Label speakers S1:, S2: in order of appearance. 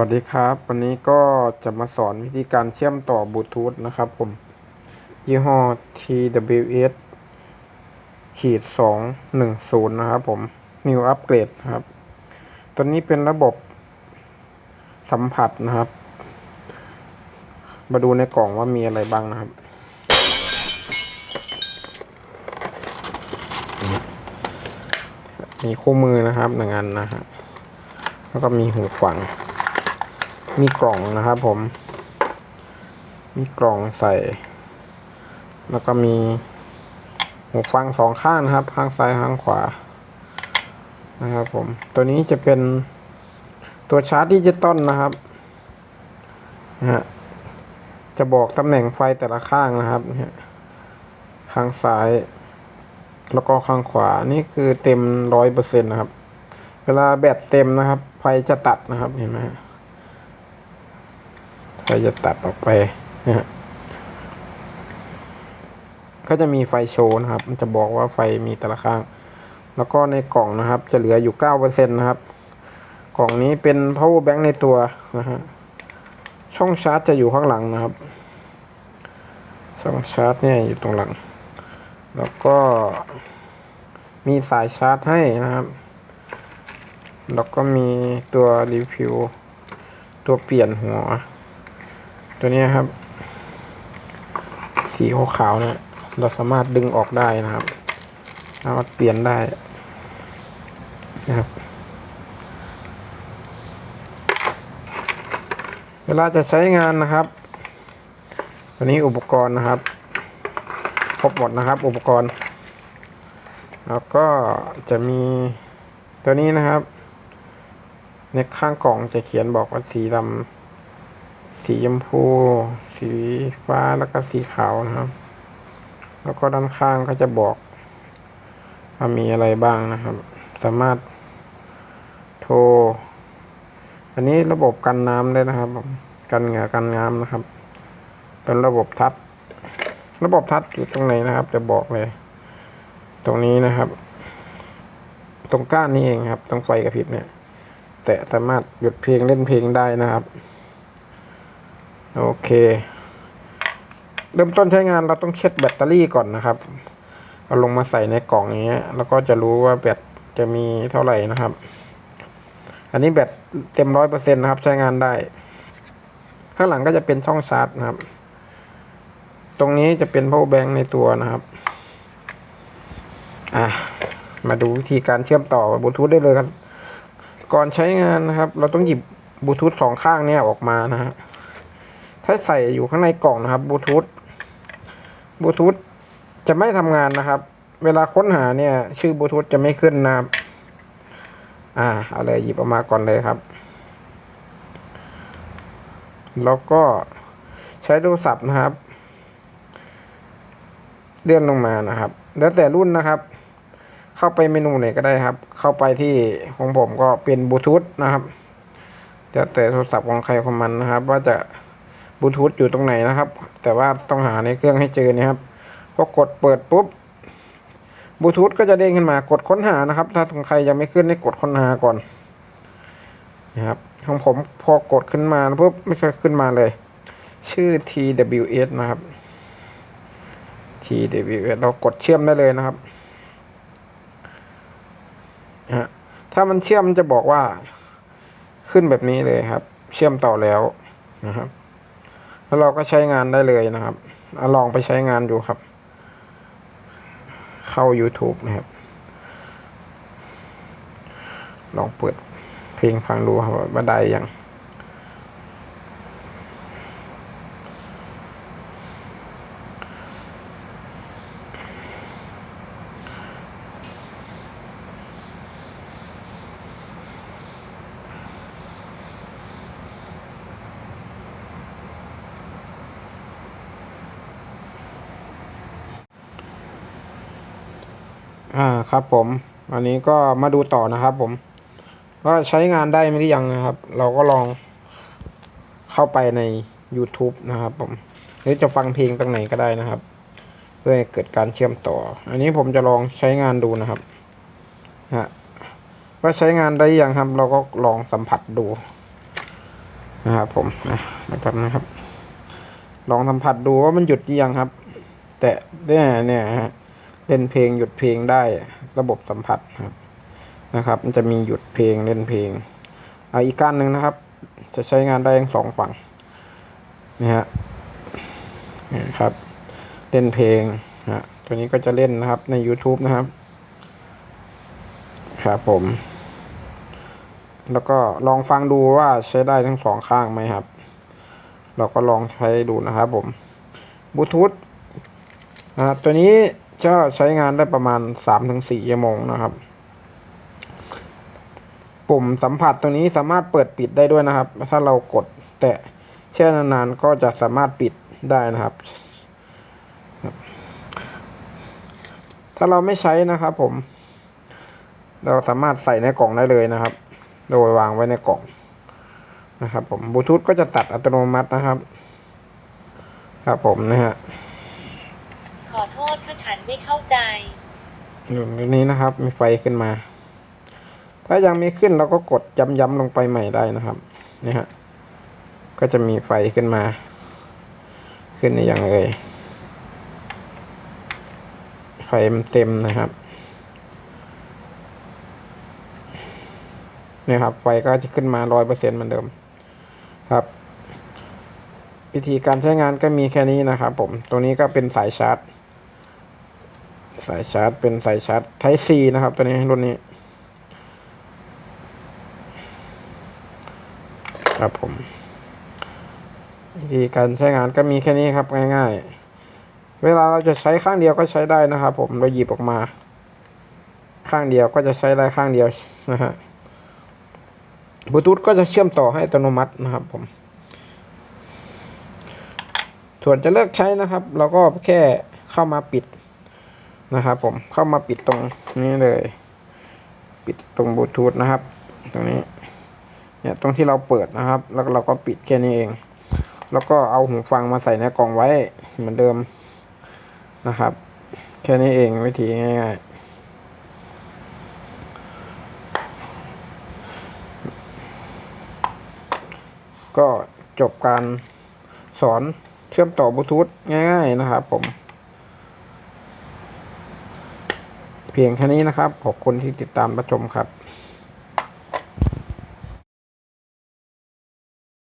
S1: วัสดีครับ วันนี้ก็จะมาสอนวิธีการเชื่อมต่อบลูทูธนะครับผม ยี่ห้อ TWS ขีดสองหนึ่งศูนย์นะครับผม New Upgrade ครับ ตัวนี้เป็นระบบสัมผัสนะครับ มาดูในกล่องว่ามีอะไรบ้างนะครับ มีคู่มือนะครับหนึ่งอันนะฮะแล้วก็มีหูฟัง มีกล่องนะครับผม มีกล่องใส่ แล้วก็มีหูฟังสองข้างนะครับ ข้างซ้ายข้างขวา นะครับผม ตัวนี้จะเป็นตัวชาร์จดิจิตอลนะครับนะฮะจะบอกตำแหน่งไฟแต่ละข้างนะครับเนี่ยข้างซ้าย แล้วก็ข้างขวา นี่คือเต็มร้อยเปอร์เซ็นต์นะครับ เวลาแบตเต็มนะครับ ไฟจะตัดนะครับ เห็นไหมฮะ ไฟจะตัดออกไปนะฮะก็จะมีไฟโชว์นะครับ มันจะบอกว่าไฟมีแต่ละข้าง แล้วก็ในกล่องนะครับ จะเหลืออยู่เก้าเปอร์เซ็นต์นะครับ กล่องนี้เป็น power bank ในตัวนะฮะ ช่องชาร์จจะอยู่ข้างหลังนะครับ ช่องชาร์จเนี่ยอยู่ตรงหลัง แล้วก็มีสายชาร์จให้นะครับ แล้วก็มีตัวรีวิว ตัวเปลี่ยนหัว ตัวนี้ครับ สีขาวๆเนี่ยเราสามารถดึงออกได้นะครับสามารถเปลี่ยนได้นะครับ เวลาจะใช้งานนะครับตัวนี้อุปกรณ์นะครับ ครบหมดนะครับ อุปกรณ์ แล้วก็จะมีตัวนี้นะครับ ในข้างกล่องจะเขียนบอกว่าสีดำ สีชมพู สีฟ้าแล้วก็สีขาวนะครับ แล้วก็ด้านข้างก็จะบอกว่ามีอะไรบ้างนะครับ สามารถโทร อันนี้ระบบกันน้ำด้วยนะครับ กันเหงื่อกันน้ำนะครับ เป็นระบบทัชระบบทัชอยู่ตรงไหนนะครับ จะบอกเลย ตรงนี้นะครับ ตรงก้านนี้เองครับ ตรงไฟกระพริบเนี่ย แต่สามารถหยุดเพลงเล่นเพลงได้นะครับ โอเค เริ่มต้นใช้งานเราต้องเช็ดแบตเตอรี่ก่อนนะครับ เอาลงมาใส่ในกล่องอย่างเงี้ย แล้วก็จะรู้ว่าแบตจะมีเท่าไหร่นะครับ อันนี้แบตเต็มร้อยเปอร์เซ็นต์นะครับ ใช้งานได้ ข้างหลังก็จะเป็นช่องชาร์จนะครับ ตรงนี้จะเป็น power bank ในตัวนะครับ อะ มาดูวิธีการเชื่อมต่อบลูทูธได้เลยครับ ก่อนใช้งานนะครับ เราต้องหยิบบลูทูธสองข้างเนี่ยออกมานะฮะ ถ้าใส่อยู่ข้างในกล่องนะครับบลูทูธบลูทูธจะไม่ทำงานนะครับ เวลาค้นหาเนี่ย ชื่อบลูทูธจะไม่ขึ้นนะครับ อ่าเอาเลยหยิบออกมาก่อนเลยครับ แล้วก็ใช้โทรศัพท์นะครับ เลื่อนลงมานะครับ แล้วแต่รุ่นนะครับ เข้าไปเมนูไหนก็ได้ครับ เข้าไปที่ของผมก็เป็นบลูทูธนะครับแต่แต่โทรศัพท์ของใครของมันนะครับ ว่าจะ บลูทูธอยู่ตรงไหนนะครับ แต่ว่าต้องหาในเครื่องให้เจอนะครับพอกดเปิดปุ๊บบลูทูธก็จะเด้งขึ้นมากดค้นหานะครับ ถ้าของใครยังไม่ขึ้นให้กดค้นหาก่อนนะครับของผมพอกดขึ้นมาปุ๊บไม่เคยขึ้นมาเลย ชื่อ TWS นะครับ TWS เรากดเชื่อมได้เลยนะครับฮะถ้ามันเชื่อมมันจะบอกว่า ขึ้นแบบนี้เลยครับ เชื่อมต่อแล้วนะครับ แล้วเราก็ใช้งานได้เลยนะครับอลองไปใช้งานดูครับ เข้า YouTube นะครับ ลองเปิดเพลงฟังดูครับว่าได้ยัง อ่าครับ ผม อันนี้ก็มาดูต่อนะครับ ผม ว่าใช้งานได้ไหมหรือยังนะครับ เราก็ลองเข้าไปใน YouTube นะครับ ผม หรือจะฟังเพลงตรงไหนก็ได้นะครับ เพื่อให้เกิดการเชื่อมต่อ อันนี้ผมจะลองใช้งานดูนะครับฮะว่าใช้งานได้ยังครับ เราก็ลองสัมผัสดูนะครับผมนะนะครับนะครับ ลองสัมผัสดูว่ามันหยุดยังครับ แต่เนี่ยเนี่ยฮะ เล่นเพลงหยุดเพลงได้ระบบสัมผัสครับนะครับ มันจะมีหยุดเพลงเล่นเพลงอ่าอีกการหนึ่งนะครับ จะใช้งานได้ทั้งสองฝั่งนี่ฮะนี่ครับ เล่นเพลงฮะตัวนี้ก็จะเล่นนะครับใน YouTube นะครับครับผม แล้วก็ลองฟังดูว่าใช้ได้ทั้งสองข้างไหมครับ เราก็ลองใช้ดูนะครับผมบลูทูธนะตัวนี้ จะใช้งานได้ประมาณสามถึงสี่ชั่วโมงนะครับ ปุ่มสัมผัสตัวนี้สามารถเปิดปิดได้ด้วยนะครับ ถ้าเรากดแตะแช่นานๆก็จะสามารถปิดได้นะครับ ถ้าเราไม่ใช้นะครับผม เราสามารถใส่ในกล่องได้เลยนะครับ โดยวางไว้ในกล่องนะครับผมบลูทูธก็จะตัดอัตโนมัตินะครับ ครับผมนะฮะ
S2: ขอโทษถ้าฉันไม่ เข้าใจ
S1: ตรงนี้นะครับ มีไฟขึ้นมา ถ้ายังไม่ขึ้นเราก็กดย้ำๆลงไปใหม่ได้นะครับนี่ฮะก็จะมีไฟขึ้นมา ขึ้นในอย่างเลยไฟเต็มนะครับนี่ครับ ไฟก็จะขึ้นมาร้อยเปอร์เซ็นเหมือนเดิม ครับ วิธีการใช้งานก็มีแค่นี้นะครับผมตัวนี้ก็เป็นสายชาร์จ สายชาร์จเป็นสายชาร์จ Type C นะครับ ตัวนี้รุ่นนี้ครับผมวิธีการใช้งานก็มีแค่นี้ครับง่ายๆ เวลาเราจะใช้ข้างเดียวก็ใช้ได้นะครับ ผมเราหยิบออกมา ข้างเดียวก็จะใช้ได้ข้างเดียวนะฮะบลูทูธก็จะเชื่อมต่อให้อัตโนมัตินะครับผมส่วนจะเลิกใช้นะครับ เราก็แค่เข้ามาปิด นะครับผมเข้ามาปิดตรงนี้เลย ปิดตรงบลูทูธนะครับ ตรงนี้เนี่ยตรงที่เราเปิดนะครับ แล้วเราก็ปิดแค่นี้เอง แล้วก็เอาหูฟังมาใส่ในกล่องไว้เหมือนเดิมนะครับ แค่นี้เองวิธีง่ายๆก็จบการสอนเชื่อมต่อบลูทูธง่าย ๆ นะครับผม เพียงแค่นี้นะครับ ขอบคุณที่ติดตามรับชมครับ